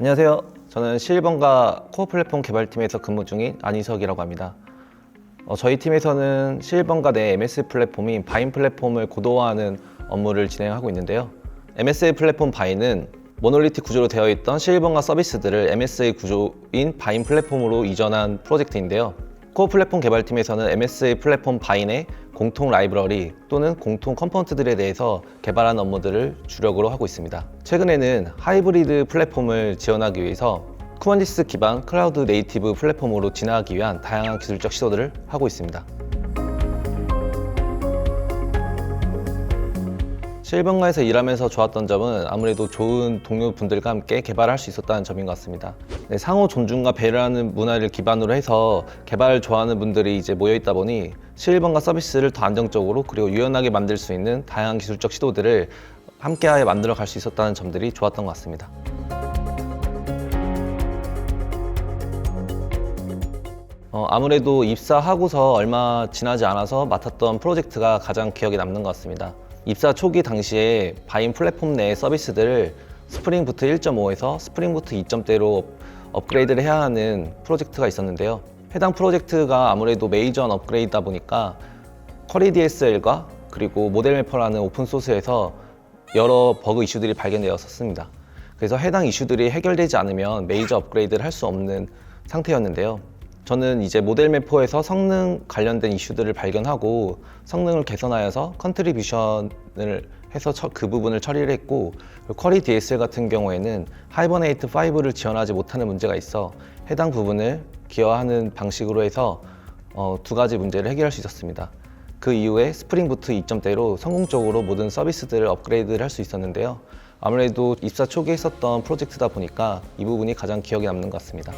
안녕하세요. 저는 실버가 코어 플랫폼 개발팀에서 근무 중인 안희석이라고 합니다. 어, 저희 팀에서는 실버가 내 MS 플랫폼인 바인 플랫폼을 고도화하는 업무를 진행하고 있는데요. MSA 플랫폼 바인은 모놀리틱 구조로 되어 있던 실버가 서비스들을 MSA 구조인 바인 플랫폼으로 이전한 프로젝트인데요. 코어 플랫폼 개발팀에서는 MSA 플랫폼 바인의 공통 라이브러리 또는 공통 컴포넌트들에 대해서 개발한 업무들을 주력으로 하고 있습니다. 최근에는 하이브리드 플랫폼을 지원하기 위해서 쿠버니스 기반 클라우드 네이티브 플랫폼으로 진화하기 위한 다양한 기술적 시도들을 하고 있습니다. 실버가에서 일하면서 좋았던 점은 아무래도 좋은 동료분들과 함께 개발할 수 있었다는 점인 것 같습니다. 네, 상호 존중과 배려하는 문화를 기반으로 해서 개발을 좋아하는 분들이 이제 모여 있다 보니 실버가 서비스를 더 안정적으로 그리고 유연하게 만들 수 있는 다양한 기술적 시도들을 함께하여 만들어 갈 수 있었다는 점들이 좋았던 것 같습니다. 어, 아무래도 입사하고서 얼마 지나지 않아서 맡았던 프로젝트가 가장 기억에 남는 것 같습니다. 입사 초기 당시에 바인 플랫폼 내 서비스들을 스프링부트 1.5에서 스프링부트 2.0대로 업그레이드를 해야 하는 프로젝트가 있었는데요. 해당 프로젝트가 아무래도 메이저한 업그레이드다 보니까 쿼리 DSL과 그리고 모델 매퍼라는 오픈 소스에서 여러 버그 이슈들이 발견되었었습니다. 그래서 해당 이슈들이 해결되지 않으면 메이저 업그레이드를 할 수 없는 상태였는데요. 저는 이제 모델 매퍼에서 성능 관련된 이슈들을 발견하고 성능을 개선하여서 컨트리뷰션을 해서 처- 그 부분을 처리를 했고 쿼리 DSL 같은 경우에는 하이버네이트 5를 지원하지 못하는 문제가 있어 해당 부분을 기여하는 방식으로 해서 어, 두 가지 문제를 해결할 수 있었습니다. 그 이후에 스프링 부트 2.0대로 성공적으로 모든 서비스들을 업그레이드를 할 수 있었는데요. 아무래도 입사 초기에 있었던 프로젝트다 보니까 이 부분이 가장 기억에 남는 것 같습니다.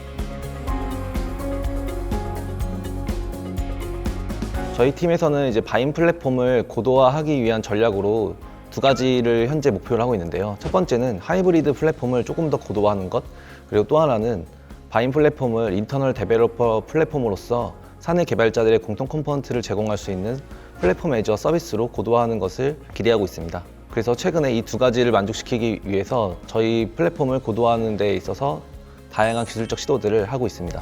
저희 팀에서는 이제 바인 플랫폼을 고도화하기 위한 전략으로 두 가지를 현재 목표를 하고 있는데요. 첫 번째는 하이브리드 플랫폼을 조금 더 고도화하는 것, 그리고 또 하나는 바인 플랫폼을 인터널 데벨로퍼 플랫폼으로서 사내 개발자들의 공통 컴포넌트를 제공할 수 있는 플랫폼 애저 서비스로 고도화하는 것을 기대하고 있습니다. 그래서 최근에 이 두 가지를 만족시키기 위해서 저희 플랫폼을 고도화하는 데 있어서 다양한 기술적 시도들을 하고 있습니다.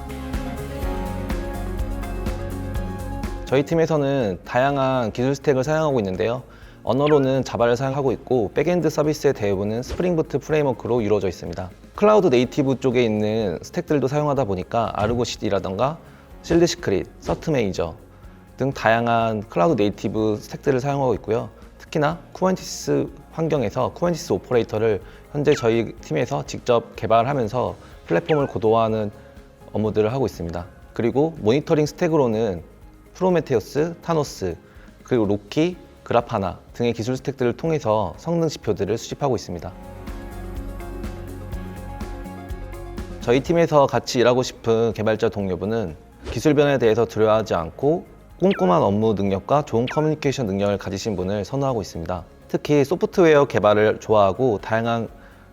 저희 팀에서는 다양한 기술 스택을 사용하고 있는데요. 언어로는 자바를 사용하고 있고 백엔드 서비스의 대부분은 스프링부트 프레임워크로 이루어져 있습니다. 클라우드 네이티브 쪽에 있는 스택들도 사용하다 보니까 아르고 CD라던가 실드 시크릿, 서트 메이저 등 다양한 클라우드 네이티브 스택들을 사용하고 있고요. 특히나 쿠버네티스 환경에서 쿠버네티스 오퍼레이터를 현재 저희 팀에서 직접 개발하면서 플랫폼을 고도화하는 업무들을 하고 있습니다. 그리고 모니터링 스택으로는 프로메테우스, 타노스, 그리고 로키, 그라파나 등의 기술 스택들을 통해서 성능 지표들을 수집하고 있습니다. 저희 팀에서 같이 일하고 싶은 개발자 동료분은 기술 변화에 대해서 두려워하지 않고 꼼꼼한 업무 능력과 좋은 커뮤니케이션 능력을 가지신 분을 선호하고 있습니다. 특히 소프트웨어 개발을 좋아하고 다양한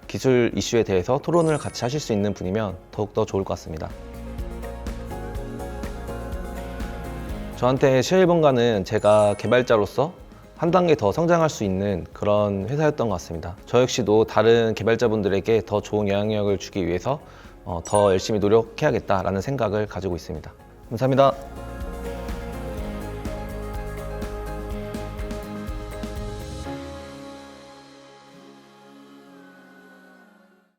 기술 이슈에 대해서 토론을 같이 하실 수 있는 분이면 더욱더 좋을 것 같습니다. 저한테 시일본가는 제가 개발자로서 한 단계 더 성장할 수 있는 그런 회사였던 것 같습니다. 저 역시도 다른 개발자분들에게 더 좋은 영향력을 주기 위해서 어, 더 열심히 노력해야겠다라는 생각을 가지고 있습니다. 감사합니다.